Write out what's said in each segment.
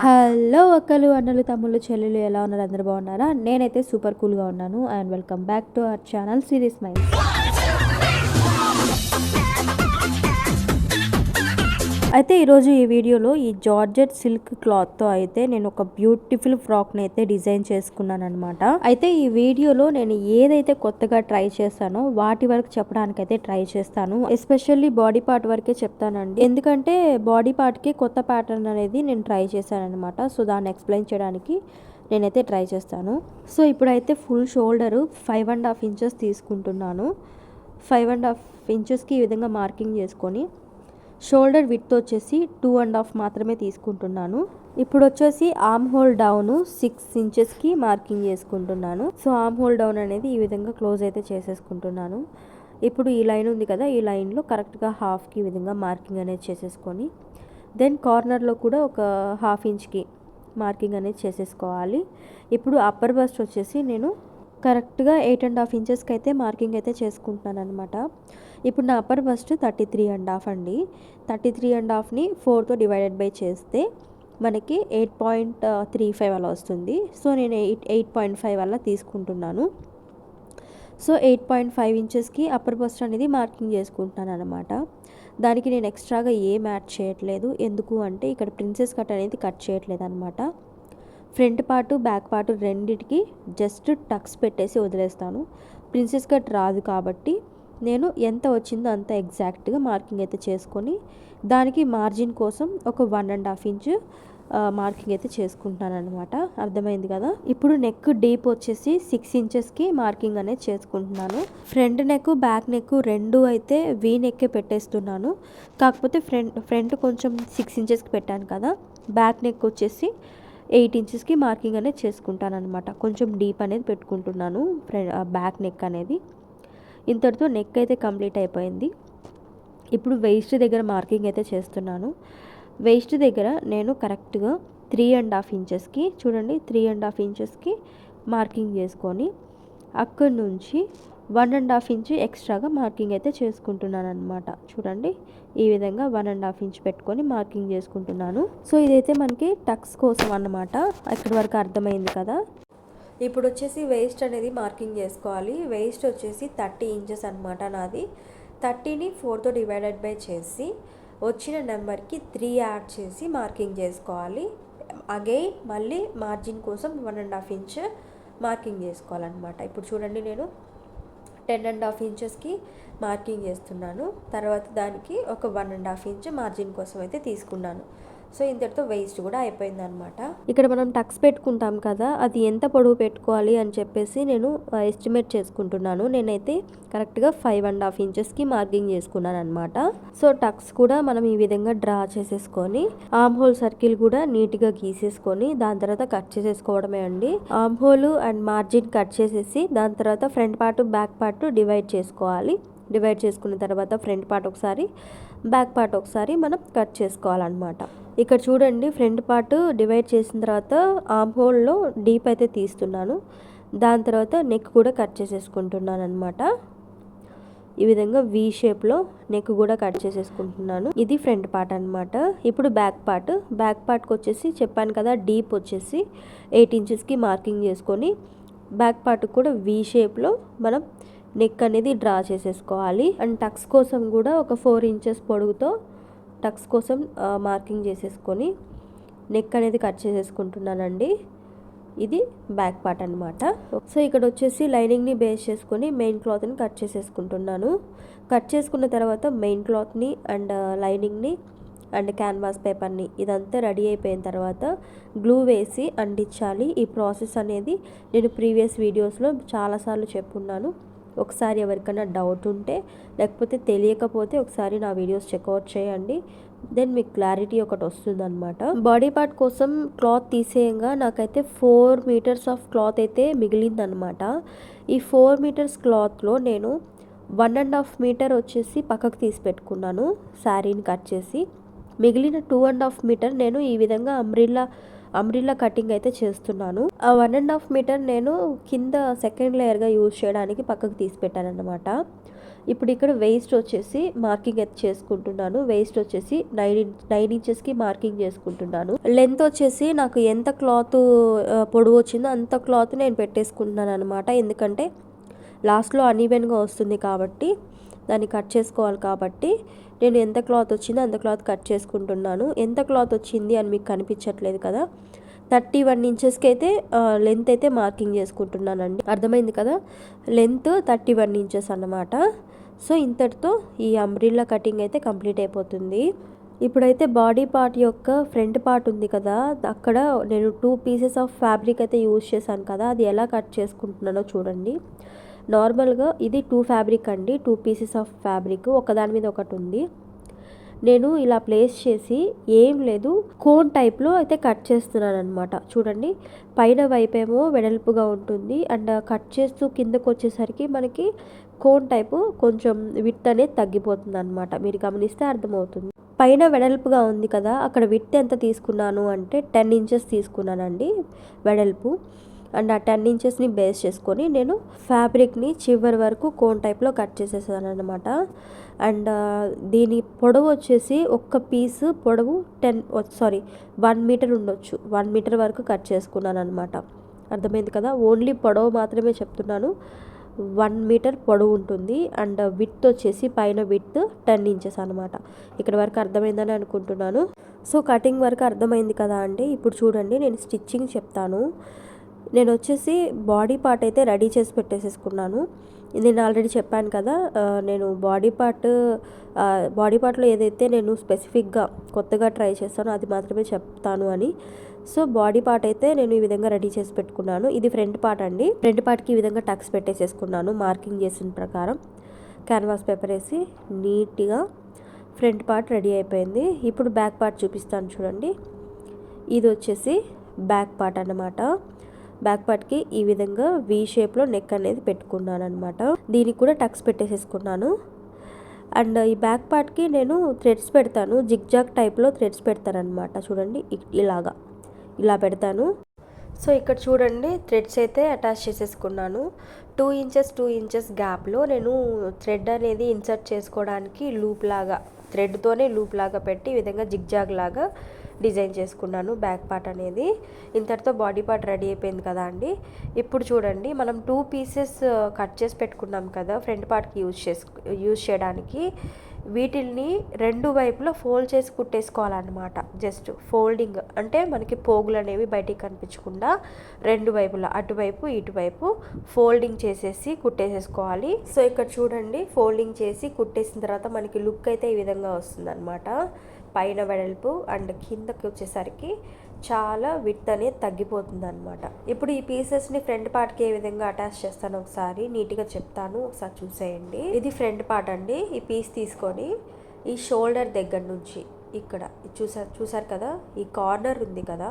Hello అక్కలు అన్నలు తమ్ముళ్ళు చెల్లెలు ఎలా ఉన్నారు? అందరు బాగున్నారా? నేనైతే సూపర్ కూల్గా ఉన్నాను. And welcome back to our channel series mind. అయితే ఈరోజు ఈ వీడియోలో ఈ జార్జెట్ సిల్క్ క్లాత్తో అయితే నేను ఒక బ్యూటిఫుల్ ఫ్రాక్ని అయితే డిజైన్ చేసుకున్నాను అనమాట అయితే ఈ వీడియోలో నేను ఏదైతే కొత్తగా ట్రై చేస్తానో వాటి వరకు చెప్పడానికి అయితే ట్రై చేస్తాను. ఎస్పెషల్లీ బాడీ పార్ట్ వరకే చెప్తానండి. ఎందుకంటే బాడీ పార్ట్కి కొత్త ప్యాటర్న్ అనేది నేను ట్రై చేశాను అనమాట సో దాన్ని ఎక్స్ప్లెయిన్ చేయడానికి నేనైతే ట్రై చేస్తాను. సో ఇప్పుడైతే full shoulder five and half inches తీసుకుంటున్నాను. ఫైవ్ అండ్ హాఫ్ ఇంచెస్కి ఈ విధంగా మార్కింగ్ చేసుకొని షోల్డర్ విత్ వచ్చేసి టూ అండ్ హాఫ్ మాత్రమే తీసుకుంటున్నాను. ఇప్పుడు వచ్చేసి ఆమ్ హోల్ డౌన్ సిక్స్ ఇంచెస్కి మార్కింగ్ చేసుకుంటున్నాను. సో ఆమ్ హోల్ డౌన్ అనేది ఈ విధంగా క్లోజ్ అయితే చేసేసుకుంటున్నాను. ఇప్పుడు ఈ లైన్ ఉంది కదా ఈ లైన్లో కరెక్ట్గా హాఫ్కి ఈ విధంగా మార్కింగ్ అనేది చేసేసుకొని దెన్ కార్నర్లో కూడా ఒక హాఫ్ ఇంచ్కి మార్కింగ్ అనేది చేసేసుకోవాలి. ఇప్పుడు అప్పర్ బస్ట్ వచ్చేసి నేను కరెక్ట్గా ఎయిట్ అండ్ హాఫ్ ఇంచెస్కి అయితే మార్కింగ్ అయితే చేసుకుంటున్నాను అనమాట ఇప్పుడు నా upper bust thirty three and half అండి. థర్టీ త్రీ అండ్ హాఫ్ని ఫోర్తో డివైడెడ్ బై చేస్తే మనకి ఎయిట్ పాయింట్ త్రీ ఫైవ్ అలా వస్తుంది. సో నేను ఎయిట్ ఎయిట్ పాయింట్ ఫైవ్ అలా తీసుకుంటున్నాను. సో ఎయిట్ పాయింట్ ఫైవ్ ఇంచెస్కి అప్పర్ బస్ట్ అనేది మార్కింగ్ చేసుకుంటున్నాను అనమాట దానికి నేను ఎక్స్ట్రాగా ఏం యాడ్ చేయట్లేదు. ఎందుకు అంటే ఇక్కడ ప్రిన్సెస్ కట్ అనేది కట్ చేయట్లేదు అనమాట ఫ్రంట్ పార్టు బ్యాక్ పార్టు రెండిటికి జస్ట్ టక్స్ పెట్టేసి వదిలేస్తాను. ప్రిన్సెస్ కట్ రాదు కాబట్టి నేను ఎంత వచ్చిందో అంత ఎగ్జాక్ట్గా మార్కింగ్ అయితే చేసుకొని దానికి మార్జిన్ కోసం ఒక one and half inch marking అయితే చేసుకుంటున్నాను అనమాట అర్థమైంది కదా? ఇప్పుడు నెక్ డీప్ వచ్చేసి సిక్స్ ఇంచెస్కి మార్కింగ్ అనేది చేసుకుంటున్నాను. ఫ్రంట్ నెక్ బ్యాక్ నెక్ రెండు అయితే వీ నెక్కే పెట్టేస్తున్నాను. కాకపోతే ఫ్రంట్ ఫ్రంట్ కొంచెం సిక్స్ ఇంచెస్కి పెట్టాను కదా? బ్యాక్ నెక్ వచ్చేసి ఎయిట్ ఇంచెస్కి మార్కింగ్ అనేది చేసుకుంటాను అనమాట కొంచెం డీప్ అనేది పెట్టుకుంటున్నాను ఫ్రంట్ బ్యాక్ నెక్ అనేది. ఇంతటితో నెక్ అయితే కంప్లీట్ అయిపోయింది. ఇప్పుడు వెయిస్ట్ దగ్గర మార్కింగ్ అయితే చేస్తున్నాను. వెయిస్ట్ దగ్గర నేను కరెక్ట్గా త్రీ అండ్ హాఫ్ ఇంచెస్కి చూడండి త్రీ అండ్ హాఫ్ ఇంచెస్కి మార్కింగ్ చేసుకొని అక్కడి నుంచి వన్ అండ్ హాఫ్ ఇంచ్ ఎక్స్ట్రాగా మార్కింగ్ అయితే చేసుకుంటున్నాను అనమాట చూడండి ఈ విధంగా వన్ అండ్ హాఫ్ ఇంచ్ పెట్టుకొని మార్కింగ్ చేసుకుంటున్నాను. సో ఇదైతే మనకి టక్స్ కోసం అన్నమాట. ఇక్కడి వరకు అర్థమైంది కదా? ఇప్పుడు వచ్చేసి వేస్ట్ అనేది మార్కింగ్ చేసుకోవాలి. వేస్ట్ వచ్చేసి థర్టీ ఇంచెస్ అనమాట నాది. థర్టీని ఫోర్తో డివైడెడ్ బై చేసి వచ్చిన నెంబర్కి త్రీ యాడ్ చేసి మార్కింగ్ చేసుకోవాలి. అగైన్ మళ్ళీ మార్జిన్ కోసం one and half inch marking చేసుకోవాలన్నమాట. ఇప్పుడు చూడండి నేను టెన్ అండ్ హాఫ్ ఇంచెస్కి మార్కింగ్ చేస్తున్నాను. తర్వాత దానికి ఒక one and half inch margin కోసం అయితే తీసుకున్నాను. సో ఇంతటితో వేస్ట్ కూడా అయిపోయింది అనమాట ఇక్కడ మనం టక్స్ పెట్టుకుంటాం కదా అది ఎంత పొడవు పెట్టుకోవాలి అని చెప్పేసి నేను ఎస్టిమేట్ చేసుకుంటున్నాను. నేనైతే కరెక్ట్గా ఫైవ్ అండ్ హాఫ్ ఇంచెస్కి మార్కింగ్ చేసుకున్నాను అనమాట సో టక్స్ కూడా మనం ఈ విధంగా డ్రా చేసేసుకొని ఆమ్ హోల్ సర్కిల్ కూడా నీట్గా గీసేసుకొని దాని తర్వాత కట్ చేసేసుకోవడమే అండి. Arm hole and margin cut చేసేసి దాని తర్వాత front part back part divide చేసుకోవాలి. డివైడ్ చేసుకున్న తర్వాత ఫ్రంట్ పార్ట్ ఒకసారి బ్యాక్ పార్ట్ ఒకసారి మనం కట్ చేసుకోవాలన్నమాట. ఇక్కడ చూడండి ఫ్రంట్ పార్ట్ డివైడ్ చేసిన తర్వాత ఆమ్ హోల్లో డీప్ అయితే తీస్తున్నాను. దాని తర్వాత నెక్ కూడా కట్ చేసేసుకుంటున్నాను అనమాట ఈ విధంగా వీ షేప్లో నెక్ కూడా కట్ చేసేసుకుంటున్నాను. ఇది ఫ్రంట్ పార్ట్ అనమాట ఇప్పుడు బ్యాక్ పార్ట్. బ్యాక్ పార్ట్కి వచ్చేసి చెప్పాను కదా డీప్ వచ్చేసి ఎయిట్ ఇంచెస్కి మార్కింగ్ చేసుకొని బ్యాక్ పార్ట్ కూడా వీ షేప్లో మనం నెక్ అనేది డ్రా చేసేసుకోవాలి. అండ్ టక్స్ కోసం కూడా ఒక ఫోర్ ఇంచెస్ పొడుగుతో టక్స్ కోసం మార్కింగ్ చేసేసుకొని నెక్ అనేది కట్ చేసేసుకుంటున్నానండి. ఇది బ్యాక్ పార్ట్ అనమాట సో ఇక్కడ వచ్చేసి లైనింగ్ని బేస్ చేసుకొని మెయిన్ క్లాత్ని కట్ చేసేసుకుంటున్నాను. కట్ చేసుకున్న తర్వాత మెయిన్ క్లాత్ని అండ్ లైనింగ్ని అండ్ క్యాన్వాస్ పేపర్ని ఇదంతా రెడీ అయిపోయిన తర్వాత గ్లూ వేసి అంటించాలి. ఈ ప్రాసెస్ అనేది నేను ప్రీవియస్ వీడియోస్లో చాలాసార్లు చెప్పున్నాను. ఒకసారి ఎవరికైనా డౌట్ ఉంటే లేకపోతే తెలియకపోతే ఒకసారి నా వీడియోస్ చెక్అవుట్ చేయండి. దెన్ మీకు క్లారిటీ ఒకటి వస్తుంది అనమాట బాడీ పార్ట్ కోసం క్లాత్ తీసేయంగా నాకైతే ఫోర్ మీటర్స్ ఆఫ్ క్లాత్ అయితే మిగిలిందనమాట ఈ ఫోర్ మీటర్స్ క్లాత్లో నేను వన్ అండ్ హాఫ్ మీటర్ వచ్చేసి పక్కకు తీసి పెట్టుకున్నాను శారీని కట్ చేసి. మిగిలిన టూ అండ్ హాఫ్ మీటర్ నేను ఈ విధంగా అంబ్రిల్లా అంబ్రిల్లా కటింగ్ అయితే చేస్తున్నాను. ఆ వన్ అండ్ హాఫ్ మీటర్ నేను కింద సెకండ్ లేయర్గా యూజ్ చేయడానికి పక్కకు తీసి పెట్టాను అనమాట ఇప్పుడు ఇక్కడ వేస్ట్ వచ్చేసి మార్కింగ్ అయితే చేసుకుంటున్నాను. వేస్ట్ వచ్చేసి నైన్ నైన్ ఇంచెస్కి మార్కింగ్ చేసుకుంటున్నాను. లెంత్ వచ్చేసి నాకు ఎంత క్లాత్ పొడవు వచ్చిందో అంత క్లాత్ నేను పెట్టేసుకుంటున్నాను అనమాట ఎందుకంటే లాస్ట్లో అన్ఈవెన్గా వస్తుంది కాబట్టి దాన్ని కట్ చేసుకోవాలి కాబట్టి నేను ఎంత క్లాత్ వచ్చిందో అంత క్లాత్ కట్ చేసుకుంటున్నాను. ఎంత క్లాత్ వచ్చింది అని మీకు కనిపించట్లేదు కదా? థర్టీ వన్ ఇంచెస్కి అయితే లెంత్ అయితే మార్కింగ్ చేసుకుంటున్నానండి. అర్థమైంది కదా? లెంత్ థర్టీ వన్ ఇంచెస్ అన్నమాట. సో ఇంతటితో ఈ అంబ్రిల్లా కటింగ్ అయితే కంప్లీట్ అయిపోతుంది. ఇప్పుడైతే బాడీ పార్ట్ యొక్క ఫ్రంట్ పార్ట్ ఉంది కదా అక్కడ నేను టూ పీసెస్ ఆఫ్ ఫ్యాబ్రిక్ అయితే యూజ్ చేశాను కదా అది ఎలా కట్ చేసుకుంటున్నానో చూడండి. నార్మల్గా ఇది టూ ఫ్యాబ్రిక్ అండి టూ పీసెస్ ఆఫ్ ఫ్యాబ్రిక్ ఒకదాని మీద ఒకటి ఉంది. నేను ఇలా ప్లేస్ చేసి ఏం లేదు కోన్ టైప్లో అయితే కట్ చేస్తున్నాను అనమాట చూడండి పైన వైపేమో వెడల్పుగా ఉంటుంది అండ్ కట్ చేస్తూ కిందకు వచ్చేసరికి మనకి కోన్ టైపు కొంచెం విత్ అనేది తగ్గిపోతుంది అనమాట మీరు గమనిస్తే అర్థమవుతుంది. పైన వెడల్పుగా ఉంది కదా అక్కడ విత్ ఎంత తీసుకున్నాను అంటే టెన్ ఇంచెస్ తీసుకున్నానండి వెడల్పు. అండ్ ఆ టెన్ ఇంచెస్ని బేస్ చేసుకొని నేను ఫ్యాబ్రిక్ని చివరి వరకు కోన్ టైప్లో కట్ చేసేసాను అనమాట అండ్ దీని పొడవు వచ్చేసి ఒక్క పీస్ పొడవు టెన్ సారీ వన్ మీటర్ ఉండొచ్చు. వన్ మీటర్ వరకు కట్ చేసుకున్నాను అనమాట అర్థమైంది కదా? ఓన్లీ పొడవు మాత్రమే చెప్తున్నాను. వన్ మీటర్ పొడవు ఉంటుంది. అండ్ విత్ వచ్చేసి పైన విత్ టెన్ ఇంచెస్ అనమాట ఇక్కడ వరకు అర్థమైందని అనుకుంటున్నాను. సో కటింగ్ వరకు అర్థమైంది కదా అంటే ఇప్పుడు చూడండి నేను స్టిచ్చింగ్ చెప్తాను. నేను వచ్చేసి బాడీ పార్ట్ అయితే రెడీ చేసి పెట్టేసేసుకున్నాను. నేను ఆల్రెడీ చెప్పాను కదా నేను బాడీ పార్ట్ బాడీ పార్ట్లో ఏదైతే నేను స్పెసిఫిక్గా కొత్తగా ట్రై చేస్తానో అది మాత్రమే చెప్తాను అని. సో బాడీ పార్ట్ అయితే నేను ఈ విధంగా రెడీ చేసి పెట్టుకున్నాను. ఇది ఫ్రంట్ పార్ట్ అండి. ఫ్రంట్ పార్ట్కి ఈ విధంగా టక్స్ పెట్టేసేసుకున్నాను మార్కింగ్ చేసిన ప్రకారం. క్యాన్వాస్ పేపర్ వేసి నీట్గా ఫ్రంట్ పార్ట్ రెడీ అయిపోయింది. ఇప్పుడు బ్యాక్ పార్ట్ చూపిస్తాను చూడండి. ఇది వచ్చేసి బ్యాక్ పార్ట్ అన్నమాట. బ్యాక్ పార్ట్కి ఈ విధంగా వి షేప్లో నెక్ అనేది పెట్టుకున్నాను అనమాట దీనికి కూడా టక్స్ పెట్టేసేసుకున్నాను. అండ్ ఈ బ్యాక్ పార్ట్కి నేను థ్రెడ్స్ పెడతాను. జిగ్జాగ్ టైప్లో థ్రెడ్స్ పెడతాను అనమాట చూడండి ఇలాగా. ఇలా పెడతాను. సో ఇక్కడ చూడండి థ్రెడ్స్ అయితే అటాచ్ చేసేసుకున్నాను. టూ ఇంచెస్ టూ ఇంచెస్ గ్యాప్లో నేను థ్రెడ్ అనేది ఇన్సర్ట్ చేసుకోవడానికి లూప్ లాగా థ్రెడ్తోనే లూప్ లాగా పెట్టి ఈ విధంగా జిగ్జాగ్ లాగా డిజైన్ చేసుకున్నాను బ్యాక్ పార్ట్ అనేది. ఇంతటితో బాడీ పార్ట్ రెడీ అయిపోయింది కదా అండి. ఇప్పుడు చూడండి మనం టూ పీసెస్ కట్ చేసి పెట్టుకున్నాం కదా ఫ్రంట్ పార్ట్కి యూజ్ చేసు యూజ్ చేయడానికి. వీటిల్ని రెండు వైపులా ఫోల్డ్ చేసి కుట్టేసుకోవాలన్నమాట. జస్ట్ ఫోల్డింగ్ అంటే మనకి పోగులు అనేవి బయటికి కనిపించకుండా రెండు వైపులా అటువైపు ఇటువైపు ఫోల్డింగ్ చేసేసి కుట్టేసేసుకోవాలి. సో ఇక్కడ చూడండి ఫోల్డింగ్ చేసి కుట్టేసిన తర్వాత మనకి లుక్ అయితే ఈ విధంగా వస్తుంది పైన వెడల్పు అండ్ కిందకి వచ్చేసరికి చాలా విత్ అనేది తగ్గిపోతుంది అనమాట ఇప్పుడు ఈ పీసెస్ని ఫ్రంట్ పార్ట్కి ఏ విధంగా అటాచ్ చేస్తాను ఒకసారి నీట్గా చెప్తాను. ఒకసారి చూసేయండి. ఇది ఫ్రంట్ పార్ట్ అండి. ఈ పీస్ తీసుకొని ఈ షోల్డర్ దగ్గర నుంచి ఇక్కడ చూసారు చూసారు కదా? ఈ కార్నర్ ఉంది కదా?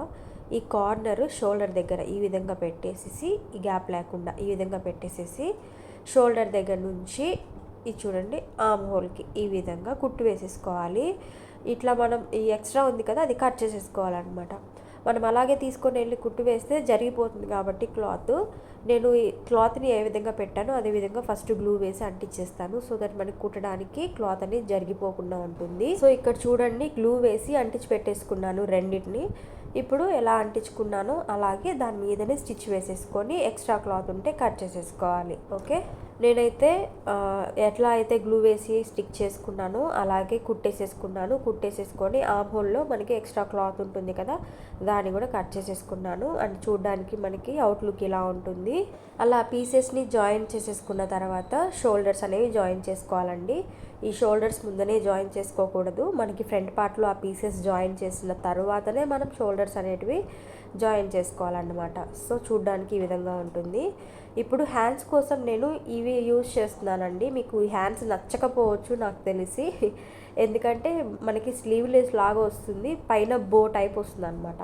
ఈ కార్నర్ షోల్డర్ దగ్గర ఈ విధంగా పెట్టేసేసి ఈ గ్యాప్ లేకుండా ఈ విధంగా పెట్టేసేసి షోల్డర్ దగ్గర నుంచి ఇది చూడండి ఆమ్ హోల్కి ఈ విధంగా కుట్టు వేసేసుకోవాలి. ఇట్లా మనం ఈ ఎక్స్ట్రా ఉంది కదా అది కట్ చేసేసుకోవాలన్నమాట. మనం అలాగే తీసుకొని వెళ్ళి కుట్టు వేస్తే జరిగిపోతుంది కాబట్టి క్లాత్. నేను ఈ క్లాత్ని ఏ విధంగా పెట్టానో అదే విధంగా ఫస్ట్ గ్లూ వేసి అంటించేస్తాను. సో దట్ మనకి కుట్టడానికి క్లాత్ అనేది జరిగిపోకుండా ఉంటుంది. సో ఇక్కడ చూడండి గ్లూ వేసి అంటించి పెట్టేసుకున్నాను రెండింటిని. ఇప్పుడు ఎలా అంటించుకున్నానో అలాగే దాని మీదనే స్టిచ్ వేసేసుకొని ఎక్స్ట్రా క్లాత్ ఉంటే కట్ చేసేసుకోవాలి ఓకే? నేనైతే ఎట్లా అయితే గ్లూ వేసి స్టిక్ చేసుకున్నానో అలాగే కుట్టేసేసుకున్నాను. కుట్టేసేసుకొని ఆ హోల్లో మనకి ఎక్స్ట్రా క్లాత్ ఉంటుంది కదా దాన్ని కూడా కట్ చేసేసుకున్నాను. అండ్ చూడడానికి మనకి అవుట్లుక్ ఇలా ఉంటుంది. అలా పీసెస్ని జాయిన్ చేసేసుకున్న తర్వాత షోల్డర్స్ అనేవి జాయిన్ చేసుకోవాలండి. ఈ షోల్డర్స్ ముందనే జాయిన్ చేసుకోకూడదు. మనకి ఫ్రంట్ పార్ట్లో ఆ పీసెస్ జాయిన్ చేసిన తర్వాతనే మనం షోల్డర్ బోర్డర్స్ అనేటివి జాయిన్ చేసుకోవాలన్నమాట. సో చూడ్డానికి ఈ విధంగా ఉంటుంది. ఇప్పుడు హ్యాండ్స్ కోసం నేను ఇవి యూజ్ చేస్తున్నానండి. మీకు ఈ హ్యాండ్స్ నచ్చకపోవచ్చు నాకు తెలిసి. ఎందుకంటే మనకి స్లీవ్లెస్ లాగా వస్తుంది. పైన బో టైప్ వస్తుంది అనమాట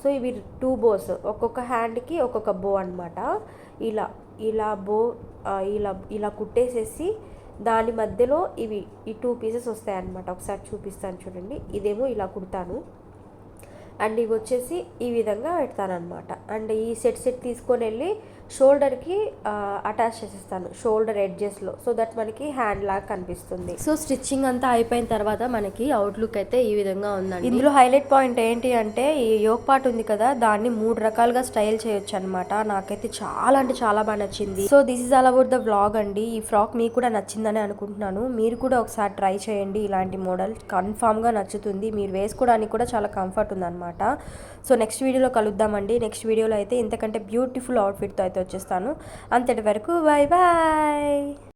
సో ఇవి టూ బోస్. ఒక్కొక్క హ్యాండ్కి ఒక్కొక్క బో అనమాట ఇలా ఇలా బో ఇలా ఇలా కుట్టేసేసి దాని మధ్యలో ఇవి ఈ టూ పీసెస్ వస్తాయన్నమాట. ఒకసారి చూపిస్తాను చూడండి. ఇదేమో ఇలా కుడతాను. అండ్ ఇవి వచ్చేసి ఈ విధంగా పెడతానమాట అండ్ ఈ సెట్ సెట్ తీసుకొని వెళ్ళి షోల్డర్కి అటాచ్ చేసేస్తాను షోల్డర్ ఎడ్జెస్లో. సో దట్ మనకి హ్యాండ్ లాగా కనిపిస్తుంది. సో స్టిచ్చింగ్ అంతా అయిపోయిన తర్వాత మనకి అవుట్లుక్ అయితే ఈ విధంగా ఉందండి. ఇందులో హైలైట్ పాయింట్ ఏంటి అంటే ఈ యోగ్ పార్ట్ ఉంది కదా దాన్ని మూడు రకాలుగా స్టైల్ చేయొచ్చు అనమాట నాకైతే చాలా అంటే చాలా బాగా నచ్చింది. So this is all about the vlog అండి. ఈ ఫ్రాక్ మీకు కూడా నచ్చిందని అనుకుంటున్నాను. మీరు కూడా ఒకసారి ట్రై చేయండి. ఇలాంటి మోడల్ కన్ఫామ్గా నచ్చుతుంది. మీరు వేసుకోవడానికి కూడా చాలా కంఫర్ట్ ఉందన్నమాట. సో నెక్స్ట్ వీడియోలో కలుద్దామండి. నెక్స్ట్ వీడియోలో అయితే ఇంతకంటే బ్యూటిఫుల్ అవుట్ఫిట్తో అయితే వచ్చేస్తాను. అంతటి వరకు బాయ్ బాయ్